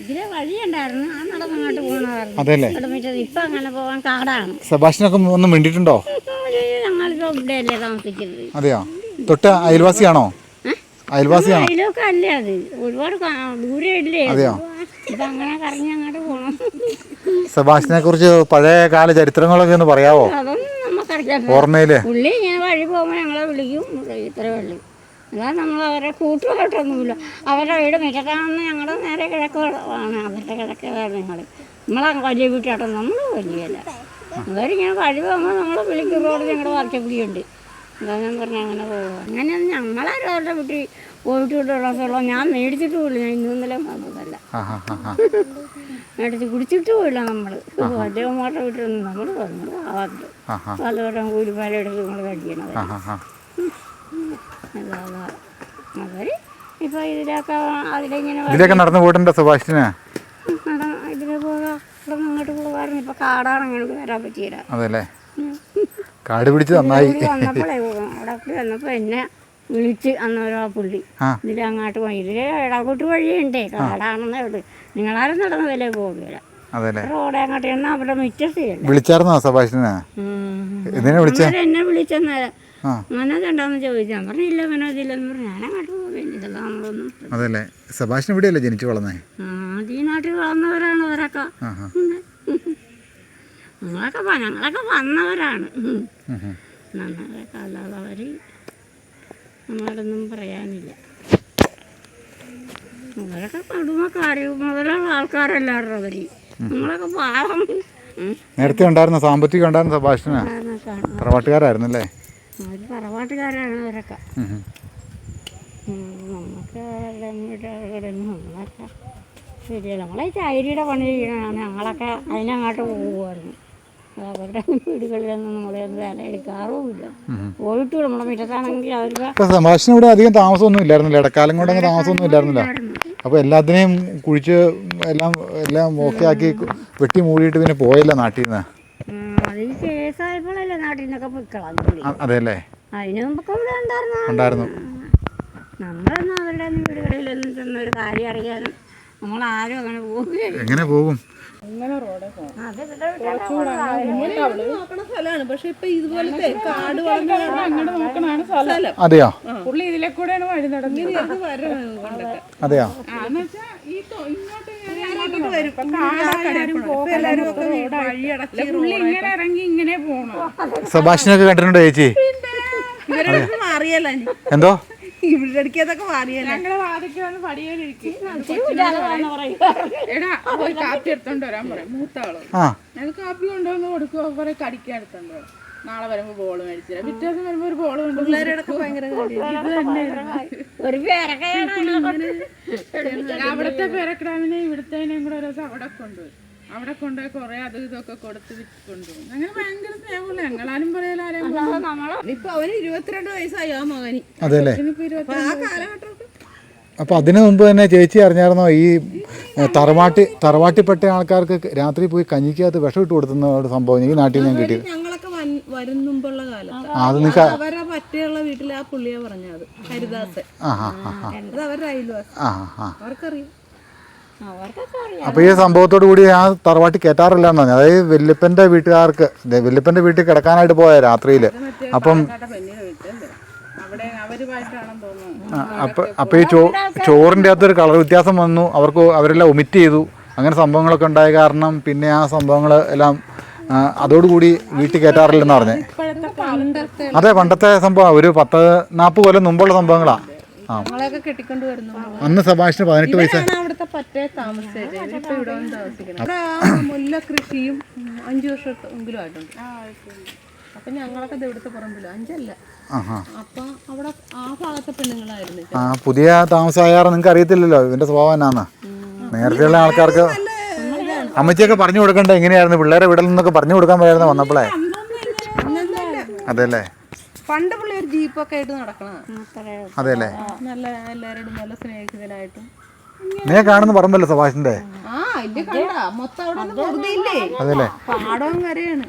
ഇതിലെ വഴിയുണ്ടായിരുന്നു ആ നടന്നങ്ങോട്ട് പോകണമായിരുന്നു അതെല്ലേ ഇവിടെ മിറ്റത്ത് അങ്ങനെ പോകാൻ കാടാണ്. സെബാഷിനൊക്കെ ഒന്ന് മിണ്ടിയിട്ടുണ്ടോ? ഞങ്ങളിപ്പോൾ ഇവിടെയല്ലേ താമസിക്കുന്നത്. അതെയോ? തൊട്ട് അയൽവാസിയാണോ? അയൽവാസിയാണോ? അല്ലേ അത്. ഒരുപാട് ദൂരെ ഇല്ലേ അതെയോ? ഇപ്പം അങ്ങനെ കറങ്ങി അങ്ങോട്ട് പോകണം സെബാഷിനെ കുറിച്ച് പഴയ കാല ചരിത്രങ്ങളൊക്കെ ഒന്ന് പറയാവോ? അതൊന്നും നമുക്കറിയാം ഓർമ്മയിൽ? പുള്ളി ഇങ്ങനെ വഴി പോകുമ്പോൾ ഞങ്ങളെ വിളിക്കും. ഇത്രേ ഉള്ളൂ. അല്ലാതെ നമ്മൾ അവരെ കൂട്ടുമായിട്ടൊന്നുമില്ല അവരുടെ വീട് മിറ്റത്താണെന്ന് ഞങ്ങളുടെ നേരെ കിഴക്ക് ആണ്. അവരുടെ കിഴക്കാണ് ഞങ്ങൾ നമ്മളെ വലിയ വീട്ടാട്ടം നമ്മൾ വലിയല്ല. അവരിങ്ങനെ കഴിവ് വന്നാൽ നമ്മൾ വിളിക്കും. റോഡ് ഞങ്ങളുടെ വർക്കപ്പിടിയുണ്ട് അതാ ഞാൻ പറഞ്ഞാൽ അങ്ങനെ പോകുക അങ്ങനെ ഞങ്ങളാരും അവരുടെ വീട്ടിൽ പോയിട്ട് വിട്ടുള്ള ഞാൻ മേടിച്ചിട്ട് പോയില്ല ഞാൻ ഇന്നും ഇന്നലെ വന്നതല്ല. മേടിച്ച് കുടിച്ചിട്ട് പോയില്ല നമ്മൾ വലിയമ്മമാരുടെ വീട്ടിലൊന്നും നമ്മൾ വന്നു ആവാറുണ്ട് ആ ആ പലതരം കൂലിപ്പാല എടുത്ത് നമ്മൾ കഴിക്കണത് അവർ ഇപ്പോൾ ഇതിലൊക്കെ അതിലിങ്ങനെ ഇതിലൊക്കെ നടന്നു പോയിട്ടുണ്ട് സുഭാഷിന്? നട ഇതിൽ പോകാം. ഇവിടെ നിന്ന് അങ്ങോട്ട് പോകാറുണ്ട്. ഇപ്പോൾ കാടാണ് അങ്ങോട്ട് വരാൻ പറ്റിയില്ല അതെല്ലേ? കാട് പിടിച്ച് നന്നായി. പുള്ളി വന്നപ്പോഴേ അവിടെ കൂടി വന്നപ്പോൾ എന്നെ വിളിച്ച് അന്നേരം ആ പുള്ളി. ഇതിൽ അങ്ങോട്ട് പോയി. ഇതിൽ ഇടകൂട്ട് വഴിയുണ്ടേ. കാടാണെന്നേ ഉള്ളു. നിങ്ങളാരും നടന്ന വില പോകില്ല അതെല്ലേ? റോഡ് അങ്ങോട്ട് എന്നാ അവിടെ മിറ്റത്തില്ല വിളിച്ചായിരുന്നോ സഭാഷിനെ? എന്നെ വിളിച്ചെന്നേരം ആ. മനോജ് ഉണ്ടോന്ന് ചോദിച്ചു ഞാൻ പറഞ്ഞില്ല മനോജ് ഇല്ലെന്ന് പറഞ്ഞു ഞാൻ അങ്ങോട്ട് ഇതെല്ലാം നമ്മളൊന്നും അതല്ലേ? സെബാഷിന് ഇവിടെയല്ലേ ജനിച്ചു വളർന്നേ? ഈ നാട്ടിൽ വളർന്നവരാണ് അവരൊക്കെ. ഞങ്ങളൊക്കെ ഞങ്ങളൊക്കെ വന്നവരാണ്. നമ്മളൊക്കെ അല്ലാതെ അവർ നമ്മളോടൊന്നും പറയാനില്ല. അവരൊക്കെ കുടുംബക്കാർ മുതലുള്ള ആൾക്കാരല്ലായിരുന്നു അവർ നമ്മളൊക്കെ പാവം. നേരത്തെ ഉണ്ടായിരുന്ന സാമ്പത്തികം ഉണ്ടായിരുന്ന സഭാഷണ. തറവാട്ടുകാരായിരുന്നല്ലേ? അവർ തറവാട്ടുകാരാണ് അവരൊക്കെ. നമുക്ക് അവരുടെ വീട്ടുകാരുടെ നമ്മളൊക്കെ ശരിയല്ല നമ്മളെ ചൈരിയുടെ പണി ചെയ്യണതാണ്. ഞങ്ങളൊക്കെ അതിനങ്ങോട്ട് പോകുമായിരുന്നു അവരുടെ വീടുകളിലൊന്നും നമ്മളെ ഒന്നും വില എടുക്കാറുമില്ല. പോയിട്ട് നമ്മുടെ മുറ്റത്താണെങ്കിൽ അവർക്ക് ഇപ്പൊ ഇവിടെ അധികം താമസമൊന്നും ഇല്ലായിരുന്നില്ല? ഇടക്കാലം കൊണ്ടങ്ങ് താമസമൊന്നും ഇല്ലായിരുന്നില്ല. അപ്പോൾ എല്ലാത്തിനെയും കുഴിച്ച് എല്ലാം എല്ലാം ഓക്കെ ആക്കി വെട്ടി മൂടിയിട്ട് പിന്നെ പോയല്ല നാട്ടിൽ നിന്ന് അത് ഈ കേസായപ്പോഴല്ലേ നാട്ടിൽ നിന്നൊക്കെ പൊയ്ക്കളാം അതെല്ലേ അതിന് മുമ്പൊക്കെ ഇവിടെ ഉണ്ടായിരുന്നു. ഉണ്ടായിരുന്നു. നമ്മളൊന്നും അവരുടെ വീടുകളിലൊന്നും ചെന്നൊരു കാര്യം അറിയാനും നമ്മളാരും അങ്ങനെ പോവുകയില്ല. എങ്ങനെ പോകും? നോക്കണ സ്ഥലമാണ്. പക്ഷെ ഇപ്പൊ ഇതുപോലത്തെ കാട് വളർന്ന അങ്ങോട്ട് നോക്കണാണ് സ്ഥലം. അതെയോ? പുള്ളി ഇതിലെ കൂടെയാണ് വഴി നടന്നത്. അതെയോ ആന്ന് വെച്ചാ ഈ തൊ- ഇങ്ങോട്ട് ഇങ്ങനെ അങ്ങോട്ട് വരും. പുള്ളി ഇങ്ങനെ ഇറങ്ങി ഇങ്ങനെ പോണു? സെബാഷിനൊക്കെ കണ്ടിട്ടുണ്ടോ ചേച്ചി? ഇവരുടെ അടുത്ത് മാറിയല്ല? എന്തോ? ഇവരുടെ അടിക്കാതൊക്കെ അതൊക്കെ മാറിയല്ല? ഞങ്ങളെ വാതിക്ക് വന്ന് പടിയേലിരിക്കും. എടാ പോയി കാപ്പി എടുത്തോണ്ട് വരാൻ പറയാം. മൂത്തവൾ ആ. ഞങ്ങൾ കാപ്പി കൊണ്ടുവന്ന് കൊടുക്കുക കുറെ കടിക്കാൻ എടുത്തോണ്ട് വരും. നാളെ വരുമ്പോ ബോൾ മേടിച്ചില്ല പിറ്റേ ദിവസം വരുമ്പോ ഒരു ബോൾ അവിടുത്തെ പേരക്കിടാവിനെ ഇവിടുത്തേനെയും കൂടെ ഒരു ദിവസം അവിടെ കൊണ്ടുപോയി അവിടെ കൊണ്ടുപോയി കുറെ അത് ഇതൊക്കെ കൊടുത്ത് വിറ്റ് കൊണ്ടുപോയി അങ്ങനെ ഭയങ്കര സ്നേഹമുള്ള ഞങ്ങളാരും പറയാലും ആരെയും ഇപ്പൊ അവന് ഇരുപത്തിരണ്ട് വയസ്സായി ആ മകന്. അതെല്ലേ ആ അപ്പോൾ അതിനു മുമ്പ് തന്നെ ചേച്ചി അറിഞ്ഞായിരുന്നോ ഈ തറവാട്ടി തറവാട്ടിപ്പെട്ട ആൾക്കാർക്ക് രാത്രി പോയി കഞ്ഞിക്കകത്ത് വിഷം ഇട്ട് കൊടുത്തുന്ന ഒരു സംഭവം ഈ നാട്ടിൽ ഞാൻ കിട്ടിയത് മുമ്പുള്ള കാലത്ത്. അവരെ പറ്റിയുള്ള വീട്ടിലെ ആ പുള്ളിയെ പറഞ്ഞത് ഹരിദാസൻ. അത് അവരുടെ അയൽവാസി. അവർക്കറിയാം. അപ്പൊ ഈ സംഭവത്തോടു കൂടി ആ തറവാട്ടി കയറ്റാറില്ല എന്ന് പറഞ്ഞു. അതായത് വെല്ലുപ്പന്റെ വീട്ടുകാർക്ക് ദേ വല്യപ്പന്റെ വീട്ടിൽ കിടക്കാനായിട്ട് പോയ രാത്രിയിൽ. അപ്പം അപ്പൊ അപ്പൊ ഈ ചോ ചോറിന്റെ അകത്തൊരു കളർ വ്യത്യാസം വന്നു. അവർക്ക് അവരെല്ലാം ഒമിറ്റ് ചെയ്തു. അങ്ങനെ സംഭവങ്ങളൊക്കെ ഉണ്ടായ കാരണം പിന്നെ ആ സംഭവങ്ങൾ എല്ലാം അതോടുകൂടി വീട്ടിൽ കയറ്റാറില്ലെന്ന് പറഞ്ഞേ. അതെ പണ്ടത്തെ സംഭവം. ഒരു പത്ത് നാൽപ്പത് കൊല്ലം മുമ്പുള്ള സംഭവങ്ങളാ. ആ. അന്ന് സഭാഷിന് പതിനെട്ട് വയസ്സ് അവിടുത്തെ പറ്റേ താമസിച്ചത് ഇവരിപ്പോ ഇവിടെ വന്ന് താമസിക്കണം. മുല്ല കൃഷിയും ഉം, അഞ്ചു വർഷമെങ്കിലും ആയിട്ടുണ്ട്. അപ്പൊ ഞങ്ങളൊക്കെ ഇവിടുത്തെ അഞ്ചല്ല. അപ്പൊ അവിടെ ആ ഭാഗത്തെ പെണ്ണുങ്ങളായിരുന്നു ആ പുതിയ താമസമായാറ് നിങ്ങൾക്ക് അറിയത്തില്ലല്ലോ ഇവന്റെ സ്വഭാവം എന്നാന്ന്. നേരത്തെയുള്ള ആൾക്കാർക്ക് അമ്മച്ചിയൊക്കെ പറഞ്ഞു കൊടുക്കണ്ട? എങ്ങനെയായിരുന്നു? പിള്ളേരെ വീട്ടിൽ നിന്നൊക്കെ പറഞ്ഞു കൊടുക്കാൻ പോയായിരുന്നു വന്നപ്പോളേ. അതെല്ലേ പണ്ട് പുള്ളി ഒരു ജീപ്പൊക്കെ ആയിട്ട് നടക്കണം അതെല്ലേ നല്ല എല്ലാവരോടും നല്ല സ്നേഹിക്കുന്നതിനായിട്ടും നീ കാണുന്ന പറമ്പല്ലേ സഭാഷിന്റെ? അതെല്ലേ പാടവും കരയാണ്.